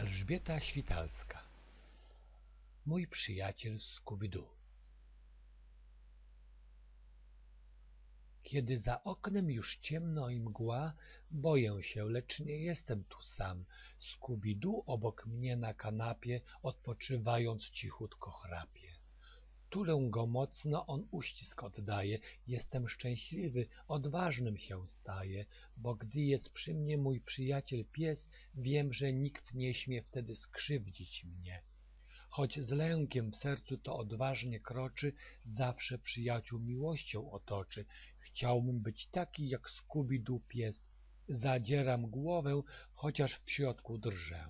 Elżbieta Świtalska Mój przyjaciel Scooby-Doo Kiedy za oknem już ciemno i mgła, boję się, lecz nie jestem tu sam. Scooby-Doo obok mnie na kanapie, odpoczywając cichutko chrapie. Tulę go mocno, on uścisk oddaje. Jestem szczęśliwy, odważnym się staję, bo gdy jest przy mnie mój przyjaciel pies, wiem, że nikt nie śmie wtedy skrzywdzić mnie. Choć z lękiem w sercu to odważnie kroczy, zawsze przyjaciół miłością otoczy. Chciałbym być taki jak Scooby-Doo pies. Zadzieram głowę, chociaż w środku drżę.